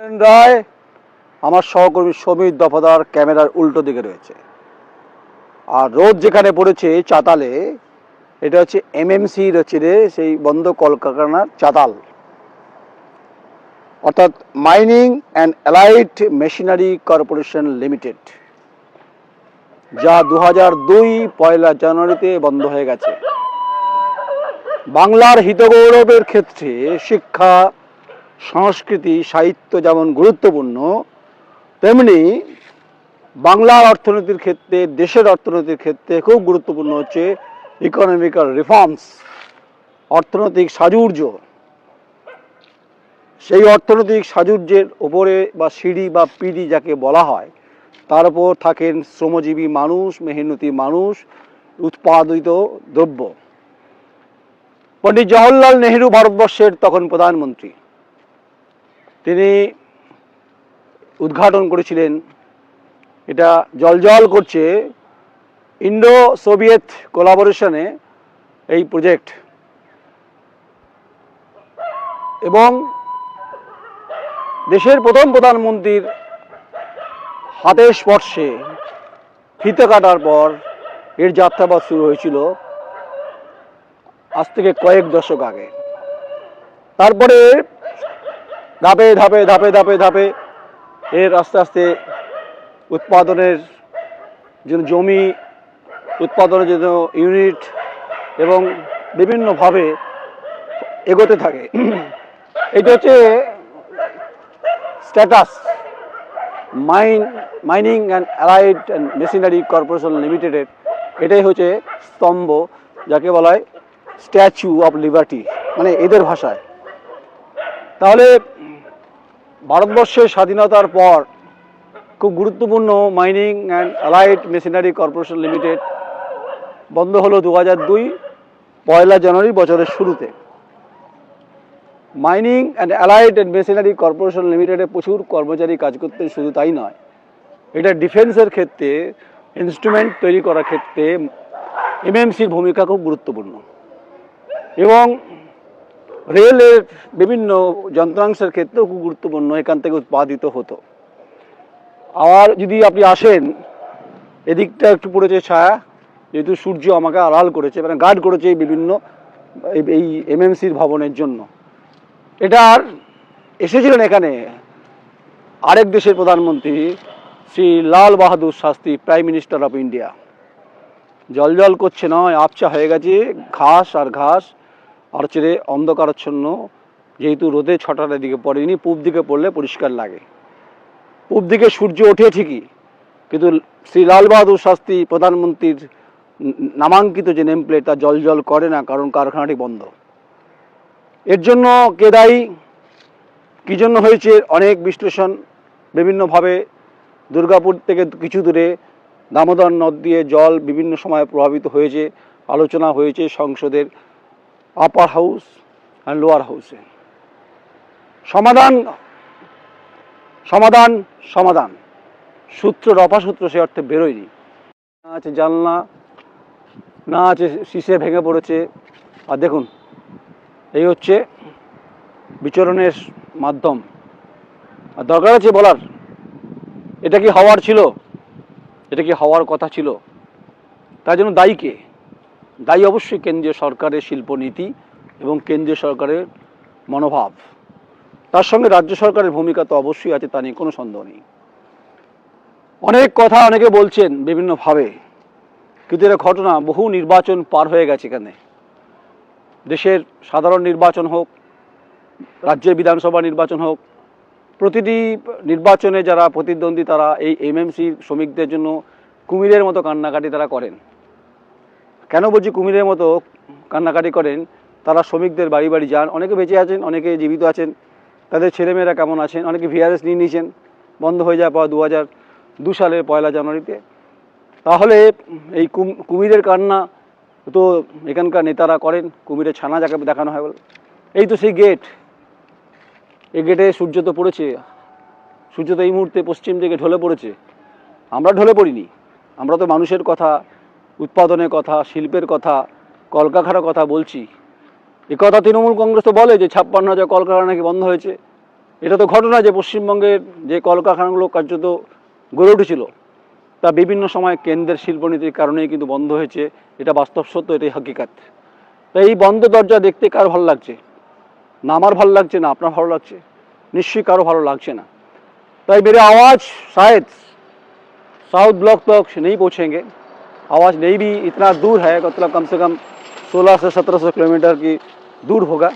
রায়, আমার সহকর্মী সমীর দফাদার ক্যামেরার উল্টো দিকে রয়েছে। আর রোদ যেখানে পড়েছে চাতালে, এটা হচ্ছে এমএমসির হচ্ছে রে, সেই বন্ধ কলকারখানার চাতাল। অর্থাৎ mining and allied machinery corporation limited, যা দু হাজার দুই পয়লা জানুয়ারিতে বন্ধ হয়ে গেছে। বাংলার হিতগৌরবের ক্ষেত্রে শিক্ষা সংস্কৃতি, সাহিত্য যেমন গুরুত্বপূর্ণ, তেমনি বাংলার অর্থনীতির ক্ষেত্রে, দেশের অর্থনীতির ক্ষেত্রে খুব গুরুত্বপূর্ণ হচ্ছে ইকোনমিক্যাল রিফর্মস অর্থনৈতিক সাজুর্য। সেই অর্থনৈতিক সাজুর্যের ওপরে বা সিঁড়ি বা পিড়ি যাকে বলা হয়, তার উপর থাকেন শ্রমজীবী মানুষ, মেহনতি মানুষ, উৎপাদিত দ্রব্য। পণ্ডিত জওহরলাল নেহেরু ভারতবর্ষের তখন প্রধানমন্ত্রী। তিনি উদ্ঘাটন করেছিলেন। এটা জলজল করছে ইন্ডো সোভিয়েত কোলাবোরেশনে এই প্রজেক্ট। এবং দেশের প্রথম প্রধানমন্ত্রীর হাতে স্পর্শে ফিতে কাটার পর এর যাত্রাপথ শুরু হয়েছিল আজ থেকে কয়েক দশক আগে। তারপরে ধাপে ধাপে ধাপে ধাপে ধাপে এর আস্তে আস্তে উৎপাদনের জন্য জমি, উৎপাদনের জন্য ইউনিট এবং বিভিন্নভাবে এগোতে থাকে। এটা হচ্ছে status mine mining and allied and machinery corporation লিমিটেডের এটাই হচ্ছে স্তম্ভ, যাকে বলা হয় স্ট্যাচু অফ লিবার্টি মানে এদের ভাষায়। তাহলে ভারতবর্ষের স্বাধীনতার পর খুব গুরুত্বপূর্ণ mining and allied machinery corporation limited বন্ধ হলো দু হাজার দুই পয়লা জানুয়ারি বছরের শুরুতে। Mining and allied and machinery corporation লিমিটেডে প্রচুর কর্মচারী কাজ করতেন শুধু তাই নয়, এটা ডিফেন্সের ক্ষেত্রে, ইনস্ট্রুমেন্ট তৈরি করার ক্ষেত্রে এমএমসির ভূমিকা খুব গুরুত্বপূর্ণ। এবং রেলের বিভিন্ন যন্ত্রাংশের ক্ষেত্রেও খুব গুরুত্বপূর্ণ, এখান থেকে উৎপাদিত হতো। আবার যদি আপনি আসেন, এদিকটা একটু পড়েছে ছায়া, যেহেতু সূর্য আমাকে আড়াল করেছে মানে গার্ড করেছে এই বিভিন্ন, এই- এমএমসির ভবনের জন্য। এটার এসেছিলেন এখানে আরেক দেশের প্রধানমন্ত্রী Shri Lal Bahadur Shastri prime minister of India জল জল করছে নয় আবচা হয়ে গেছে, ঘাস আর ঘাস। আর ছেড়ে অন্ধকারাচ্ছন্ন, যেহেতু রোদে ছটার দিকে পড়েনি, পূব দিকে পড়লে পরিষ্কার লাগে। পূব দিকে সূর্য ওঠে ঠিকই, কিন্তু শ্রী লাল বাহাদুর শাস্ত্রী প্রধানমন্ত্রীর নামাঙ্কিত যে নেম প্লেট তা জল জল করে না, কারণ কারখানাটি বন্ধ। এর জন্য কে দায়ী? কী জন্য হয়েছে? অনেক বিশ্লেষণ। বিভিন্নভাবে দুর্গাপুর থেকে কিছু দূরে দামোদর নদ দিয়ে জল বিভিন্ন সময় প্রভাবিত হয়েছে, আলোচনা হয়েছে সংসদের আপার হাউস অ্যান্ড লোয়ার হাউসে সমাধান সমাধান সমাধান। সূত্র রফাসূত্র সে অর্থে বেরোয়নি। না আছে জানলা, না আছে শিশে ভেঙে পড়েছে। আর দেখুন, এই হচ্ছে বিচরণের মাধ্যম। আর দরকার আছে বলার। এটা কি হওয়ার ছিল? এটা কি হওয়ার কথা ছিল? তার জন্য দায়ী কে? দায়ী অবশ্যই কেন্দ্রীয় সরকারের শিল্পনীতি এবং কেন্দ্রীয় সরকারের মনোভাব, তার সঙ্গে রাজ্য সরকারের ভূমিকা তো অবশ্যই আছে, তা নিয়ে কোনো সন্দেহ নেই। অনেক কথা অনেকে বলছেন বিভিন্নভাবে, কিন্তু এটা ঘটনা বহু নির্বাচন পার হয়ে গেছে এখানে। দেশের সাধারণ নির্বাচন হোক, রাজ্যের বিধানসভা নির্বাচন হোক, প্রতিটি নির্বাচনে যারা প্রতিদ্বন্দ্বী তারা এই এমএমসি শ্রমিকদের জন্য কুমিরের মতো কান্নাকাটি তারা করেন। কেন বলছি কুমিরের মতো কান্নাকাটি করেন? তারা শ্রমিকদের বাড়ি বাড়ি যান। অনেকে বেঁচে আছেন, অনেকে জীবিত আছেন। তাদের ছেলেমেয়েরা কেমন আছেন? অনেকে ভিআরএস নিয়ে নিয়েছেন। বন্ধ হয়ে যাওয়ার পর দু হাজার দু সালের পয়লা জানুয়ারিতে। তাহলে এই কুমিরের কান্না তো এখানকার নেতারা করেন। কুমিরের ছানা যাকে দেখানো হয় বলে। এই তো সেই গেট এই গেটে সূর্য তো পড়েছে। সূর্য তো এই মুহূর্তে পশ্চিম দিকে ঢলে পড়েছে। আমরা ঢলে পড়িনি। আমরা তো মানুষের কথা উৎপাদনের কথা শিল্পের কথা কলকারখানার কথা বলছি এ কথা তৃণমূল কংগ্রেস তো বলে যে ছাপ্পান্ন হাজার কলকারখানা নাকি বন্ধ হয়েছে এটা তো ঘটনা যে পশ্চিমবঙ্গের যে কলকারখানাগুলো কার্যত গড়ে উঠেছিল তা বিভিন্ন সময় কেন্দ্রের শিল্পনীতির কারণেই কিন্তু বন্ধ হয়েছে এটা বাস্তব সত্য এটাই হাকিকাত তাই এই বন্ধ দরজা দেখতে কার ভালো লাগছে না আমার ভালো লাগছে না আপনার ভালো লাগছে নিশ্চয়ই কারো ভালো লাগছে না তাই मेरे आवाज़ शायद साउथ ब्लॉक तक नहीं पहुँचेंगे आवाज़ नहीं भी इतना दूर है मतलब कम से कम 16 से 1700 किलोमीटर की दूर होगा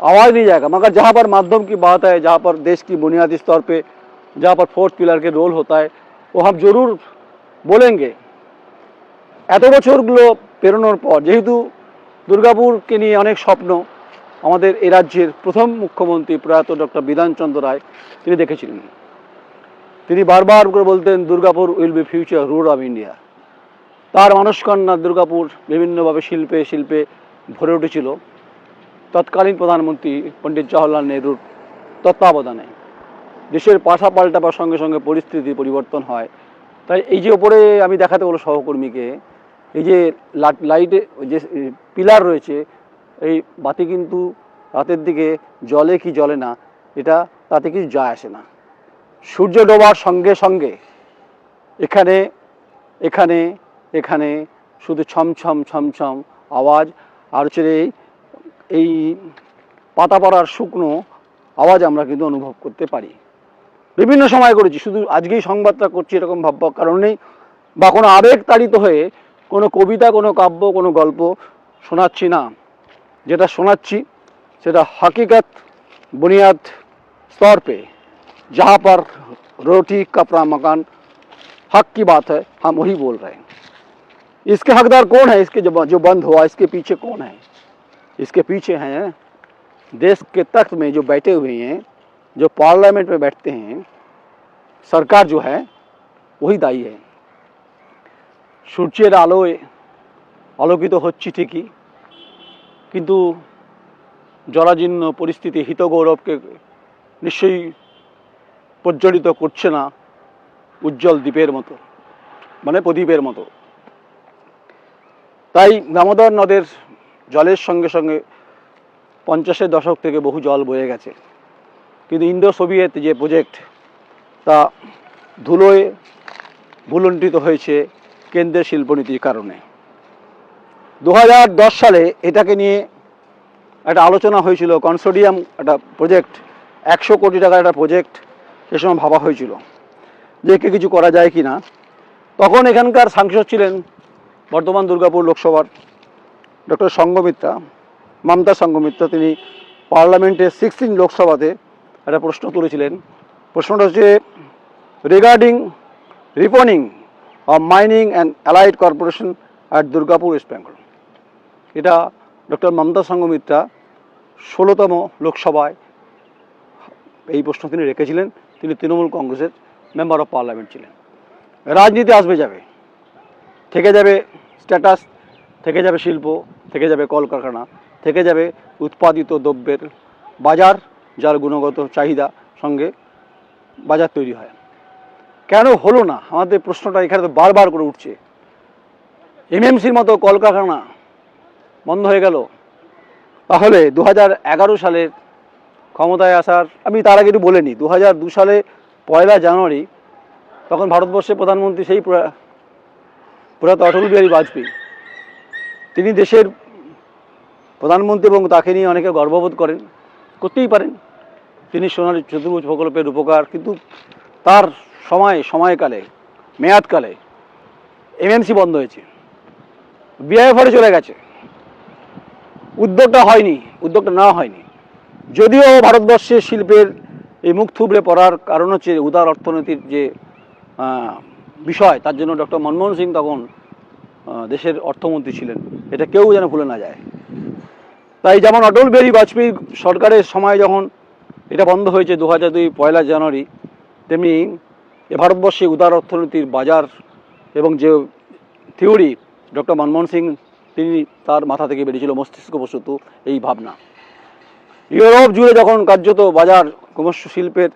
आवाज़ नहीं जाएगा मगर जहाँ पर माध्यम की बात है जहाँ पर देश की बुनियादी तौर पे जहाँ पर फोर्थ पिलर के रोल होता है वो हम जरूर বলেঙ্গে এত বছরগুলো পেরোনোর পর যেহেতু দুর্গাপুরকে নিয়ে অনেক স্বপ্ন আমাদের এ রাজ্যের প্রথম মুখ্যমন্ত্রী প্রয়াত ডক্টর বিধানচন্দ্র রায় তিনি দেখেছিলেন তিনি বারবার করে বলতেন Durgapur will be future root of India তার মানসকন্যা দুর্গাপুর বিভিন্নভাবে শিল্পে শিল্পে ভরে উঠেছিল। তৎকালীন প্রধানমন্ত্রী পণ্ডিত জওয়াহরলাল নেহরুর তত্ত্বাবধানে। দেশের পাশা পাল্টাবার সঙ্গে সঙ্গে পরিস্থিতি পরিবর্তন হয়। তাই এই যে ওপরে আমি দেখাতে বলো সহকর্মীকে, এই যে লা- লাইটে যে পিলার রয়েছে, এই বাতি কিন্তু রাতের দিকে জলে কি জলে না, এটা তাতে কিছু যায় আসে না। সূর্য ডোবার সঙ্গে সঙ্গে এখানে এখানে এখানে শুধু ছমছম ছমছম আওয়াজ, আর হচ্ছে এই পাতা পড়ার শুকনো আওয়াজ আমরা কিন্তু অনুভব করতে পারি। বিভিন্ন সময় করেছি, শুধু আজকেই সংবাদটা করছি এরকম ভাববার কারণ নেই। বা কোনো আবেগ তাড়িত হয়ে কোনো কবিতা, কোনো কাব্য, কোনো গল্প শোনাচ্ছি না। যেটা শোনাচ্ছি সেটা হকিকত বুনিয়াদ স্তর পে, যাহা পর রোটি, কাপড়া, মকান, হক কি বাত হ্যাঁ ওই বল রে इसके हकदार कौन है इसके जो जो बंद हुआ इसके पीछे कौन है इसके पीछे हैं देश के तख्त में जो बैठे हुए हैं जो पार्लियामेंट में बैठते हैं सरकार जो है वही दायी है সূর্যের আলোয় আলোকিত হচ্ছি ঠিকই কিন্তু জরাজীর্ণ পরিস্থিতি হিতগৌরবকে নিশ্চয়ই প্রজ্বলিত করছে না উজ্জ্বল দ্বীপের মতো মানে প্রদীপের মতো তাই দামোদর নদের জলের সঙ্গে সঙ্গে পঞ্চাশের দশক থেকে বহু জল বয়ে গেছে। কিন্তু ইন্দো সোভিয়েত যে প্রজেক্ট তা ধুলোয় ভুলণ্ঠিত হয়েছে কেন্দ্রের শিল্পনীতির কারণে। দু হাজার দশ সালে এটাকে নিয়ে একটা আলোচনা হয়েছিল কনসোডিয়াম একটা প্রজেক্ট একশো কোটি টাকার একটা প্রজেক্ট সে সময় ভাবা হয়েছিল, যে কিছু করা যায় কি না তখন এখানকার সাংসদ ছিলেন বর্তমান দুর্গাপুর লোকসভার ডক্টর সঙ্গমিত্রা মমতা সঙ্গমিত্রা তিনি পার্লামেন্টে সিক্সটিন লোকসভাতে একটা প্রশ্ন তুলেছিলেন। প্রশ্নটা হচ্ছে regarding reopening of mining and allied corporation at Durgapur West Bengal এটা ডক্টর মমতা সঙ্গমিত্রা ষোলোতম লোকসভায় এই প্রশ্ন তিনি রেখেছিলেন। তিনি তৃণমূল কংগ্রেসের মেম্বার অফ পার্লামেন্ট ছিলেন। রাজনীতি আসবে যাবে, থেকে যাবে স্ট্যাটাস থেকে যাবে শিল্প, থেকে যাবে কলকারখানা, থেকে যাবে উৎপাদিত দ্রব্যের বাজার, যার গুণগত চাহিদা সঙ্গে বাজার তৈরি হয়। কেন হলো না? আমাদের প্রশ্নটা এখানে তো বারবার করে উঠছে। এমএমসির মতো কলকারখানা বন্ধ হয়ে গেল। তাহলে দু এগারো সালের ক্ষমতায় আসার, আমি তার আগে একটু বলে নিই দু সালে পয়লা জানুয়ারি, তখন ভারতবর্ষের প্রধানমন্ত্রী সেই প্রয়াত অটল বিহারী বাজপেয়ী। তিনি দেশের প্রধানমন্ত্রী এবং তাকে নিয়ে অনেকে গর্ববোধ করেন, করতেই পারেন। তিনি সোনালী চতুর্ভুজ প্রকল্পের উপকার, কিন্তু তার সময়, সময়কালে, মেয়াদকালে এমএমসি বন্ধ হয়েছে। বিআইএফআরে চলে গেছে। উদ্যোগটা হয়নি, উদ্যোগটা নেওয়া হয়নি। যদিও ভারতবর্ষের শিল্পের এই মুখ থুবড়ে পড়ার কারণ হচ্ছে উদার অর্থনীতির যে বিষয়, তার জন্য ডক্টর মনমোহন সিং তখন দেশের অর্থমন্ত্রী ছিলেন। এটা কেউ যেন ভুলে না যায়। তাই যেমন অটল বিহারী বাজপেয়ী সরকারের সময় যখন এটা বন্ধ হয়েছে দু হাজার দুই পয়লা জানুয়ারি, তেমনি এ ভারতবর্ষে উদার অর্থনীতির বাজার এবং যে থিওরি ডক্টর মনমোহন সিং, তিনি তার মাথা থেকে বেরিয়েছিল মস্তিষ্ক মস্তিষ্কবশত এই ভাবনা। ইউরোপ জুড়ে যখন কার্যত বাজার ক্রমশ শিল্পের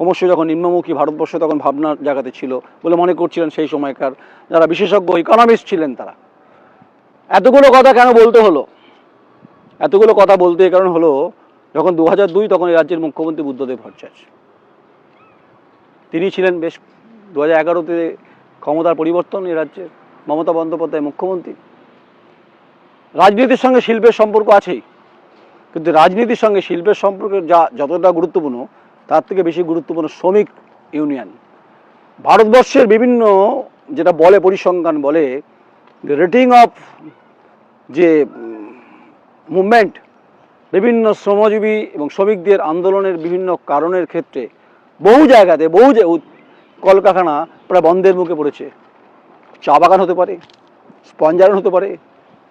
ক্রমশ যখন নিম্নমুখী ভারতবর্ষ তখন ভাবনার জায়গাতে ছিল বলে মনে করছিলেন সেই সময়কার যারা বিশেষজ্ঞ ইকোনমিস্ট ছিলেন তারা। এতগুলো কথা কেন বলতে হলো? এতগুলো কথা বলতে কারণ হলো, যখন দু হাজার দুই তখন এই রাজ্যের মুখ্যমন্ত্রী বুদ্ধদেব ভট্টাচার্য। তিনি ছিলেন বেশ দু হাজার এগারোতে ক্ষমতার পরিবর্তন এই রাজ্যে, মমতা বন্দ্যোপাধ্যায় মুখ্যমন্ত্রী। রাজনীতির সঙ্গে শিল্পের সম্পর্ক আছেই, কিন্তু রাজনীতির সঙ্গে শিল্পের সম্পর্ক যা যতটা গুরুত্বপূর্ণ তার থেকে বেশি গুরুত্বপূর্ণ শ্রমিক ইউনিয়ন। ভারতবর্ষের বিভিন্ন যেটা বলে, পরিসংখ্যান বলে রেটিং অফ যে মুভমেন্ট বিভিন্ন শ্রমজীবী এবং শ্রমিকদের আন্দোলনের বিভিন্ন কারণের ক্ষেত্রে বহু জায়গাতে, বহু কলকারখানা প্রায় বন্ধের মুখে পড়েছে। চা বাগান হতে পারে স্পঞ্জারন হতে পারে,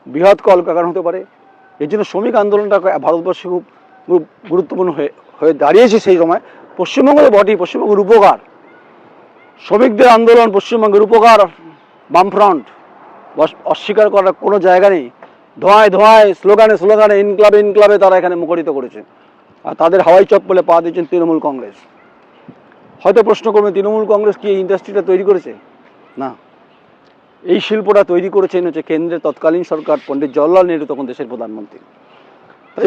বৃহৎ কলকারখানা হতে পারে। এর জন্য শ্রমিক আন্দোলনটা ভারতবর্ষে খুব গুরুত্বপূর্ণ হয়ে হয়ে দাঁড়িয়েছে সেই সময়। পশ্চিমবঙ্গের বটেই পশ্চিমবঙ্গের উপকার। শ্রমিকদের আন্দোলন পশ্চিমবঙ্গের উপকার বামফ্রন্ট। অস্বীকার করার কোনো জায়গা নেই। ধোঁয়ায় ধোঁয়ায়, স্লোগানে স্লোগানে ইনক্লাবে ইনক্লাবে তারা এখানে মুখরিত করেছে। আর তাদের হাওয়াই চপ্পলে পা দিয়েছেন তৃণমূল কংগ্রেস। হয়তো প্রশ্ন করবেন, তৃণমূল কংগ্রেস কি এই ইন্ডাস্ট্রিটা তৈরি করেছে? না। এই শিল্পটা তৈরি করেছেন হচ্ছে কেন্দ্রের তৎকালীন সরকার পণ্ডিত জওয়াহরলাল নেহরু, তখন দেশের প্রধানমন্ত্রী।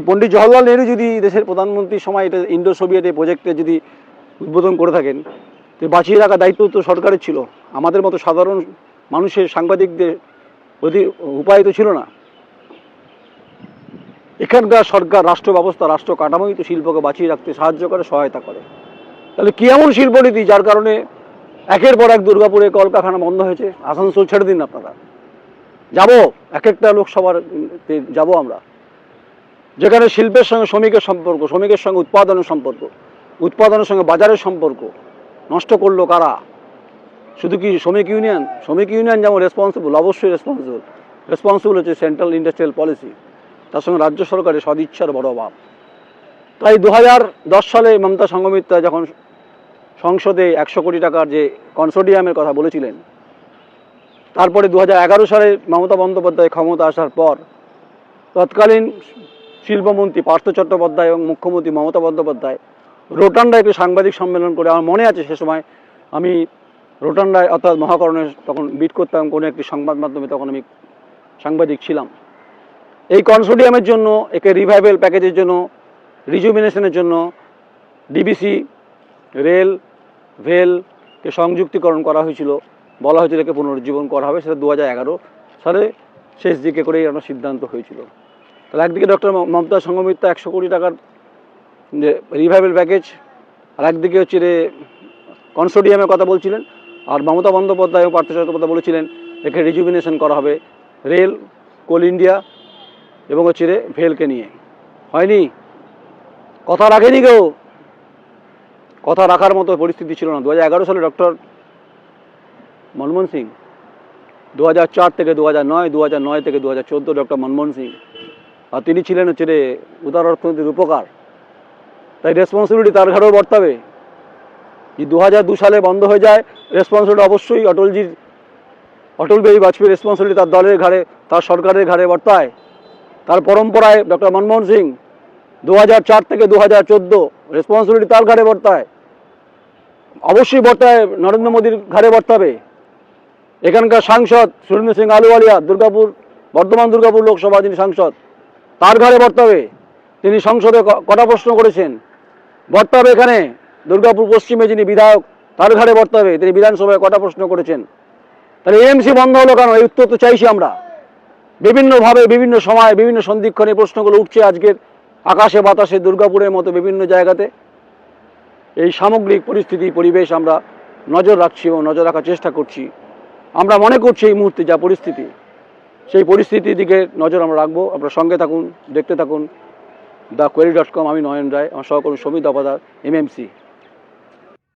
পণ্ডিত জওয়াহরলাল নেহরু যদি দেশের প্রধানমন্ত্রীর সময় এটা ইন্ডো সোভিয়েত এই প্রজেক্টে যদি উদ্বোধন করে থাকেন, তো বাঁচিয়ে রাখার দায়িত্ব তো সরকারের ছিল। আমাদের মতো সাধারণ মানুষের, সাংবাদিকদের অধি, উপায় তো ছিল না। এখানকার সরকার রাষ্ট্র ব্যবস্থা রাষ্ট্র কাঠামোই তো শিল্পকে বাঁচিয়ে রাখতে সাহায্য করে, সহায়তা করে। তাহলে কি এমন শিল্পনীতি যার কারণে একের পর এক দুর্গাপুরে কলকারখানা বন্ধ হয়েছে? আসানসোল ছেড়ে দিন আপনারা। যাব, এক একটা লোকসভার যাব আমরা। যেখানে শিল্পের সঙ্গে শ্রমিকের সম্পর্ক, শ্রমিকের সঙ্গে উৎপাদনের সম্পর্ক, উৎপাদনের সঙ্গে বাজারের সম্পর্ক নষ্ট করল কারা? শুধু কি শ্রমিক ইউনিয়ন? শ্রমিক ইউনিয়ন যেমন রেসপন্সিবল অবশ্যই রেসপন্সিবল রেসপন্সিবল হচ্ছে সেন্ট্রাল ইন্ডাস্ট্রিয়াল পলিসি তার সঙ্গে রাজ্য সরকারের সদিচ্ছার বড় অভাব। তাই দু সালে মমতা সঙ্গমিত্রা যখন সংসদে একশো কোটি টাকার যে কনসোডিয়ামের কথা বলেছিলেন, তারপরে দু সালে মমতা বন্দ্যোপাধ্যায় ক্ষমতা আসার পর তৎকালীন শিল্পমন্ত্রী পার্থ চট্টোপাধ্যায় এবং মুখ্যমন্ত্রী মমতা বন্দ্যোপাধ্যায় রোটান্ডায় একটি সাংবাদিক সম্মেলন করে আমার মনে আছে সে সময় আমি রোটান্ডায় অর্থাৎ মহাকরণে তখন বিট করতাম, কোনো একটি সংবাদ মাধ্যমে তখন আমি সাংবাদিক ছিলাম। এই কনসোডিয়ামের জন্য, একে রিভাইভেল প্যাকেজের জন্য রিজুমিনেশনের জন্য ডিবিসি রেল ভেলকে সংযুক্তিকরণ করা হয়েছিল। বলা হয়েছিল একে পুনরুজ্জীবন করা হবে, সেটা দু সালে শেষ দিকে করেই আমার সিদ্ধান্ত হয়েছিল। তাহলে একদিকে ডক্টর মমতা সঙ্গমিত্রা একশো কোটি টাকার যে রিভাইভেল প্যাকেজ আর একদিকে হচ্ছে রে কনসোডিয়ামের কথা বলছিলেন, আর মমতা বন্দ্যোপাধ্যায় পার্থ চট্টোপাধ্যায় বলেছিলেন, একে রিজুভিনেশন করা হবে রেল কোল ইন্ডিয়া এবং হচ্ছে রে ভেলকে নিয়ে। হয়নি? কথা রাখেনি কেউ? কথা রাখার মতো পরিস্থিতি ছিল না। দু সালে ডক্টর মনমোহন সিং দু থেকে দু নয় দু নয় থেকে দু হাজার চোদ্দ ডক্টর মনমোহন সিং আর তিনি ছিলেন হচ্ছে রে উদার অর্থনীতির উপকার। তাই রেসপন্সিবিলিটি তার ঘাড়েও বর্তাবে। যে দু হাজার দু সালে বন্ধ হয়ে যায় রেসপন্সিবিলিটি অবশ্যই অটলজির, অটল বিহারী বাজপেয়ীর রেসপন্সিবিলিটি তার দলের ঘাড়ে, তার সরকারের ঘাড়ে বর্তায়। তার পরম্পরায় ডক্টর মনমোহন সিং দু থেকে দু হাজার চোদ্দ রেসপন্সিবিলিটি তার ঘাড়ে বর্তায়। অবশ্যই বর্তায় নরেন্দ্র মোদীর ঘাড়ে বর্তাবে। এখানকার সাংসদ সুরেন্দ্র সিং আলুওয়ালিয়া, দুর্গাপুর, বর্ধমান দুর্গাপুর লোকসভা যিনি সাংসদ তার ঘাড়ে বর্তাবে। তিনি সংসদে কটা প্রশ্ন করেছেন? বর্তাবে এখানে। দুর্গাপুর পশ্চিমে যিনি বিধায়ক, তার ঘাড়ে বর্তাবে। তিনি বিধানসভায় কটা প্রশ্ন করেছেন? তাহলে এএমসি বন্ধ হলো কেন? এই উত্তর তো চাইছি আমরা। বিভিন্নভাবে, বিভিন্ন সময়, বিভিন্ন সন্ধিক্ষণে প্রশ্নগুলো উঠছে আজকের আকাশে, বাতাসে, দুর্গাপুরের মতো বিভিন্ন জায়গাতে। এই সামগ্রিক পরিস্থিতি, পরিবেশ আমরা নজর রাখছি এবং নজর রাখার চেষ্টা করছি। আমরা মনে করছি এই মুহূর্তে যা পরিস্থিতি। সেই পরিস্থিতির দিকে নজর আমরা রাখব। আপনার সঙ্গে থাকুন, দেখতে থাকুন। দ্য কোয়েরি ডট কম, আমি নয়ন রায়, আমার সহকর্মী সমিত দাপাদার এমএমসি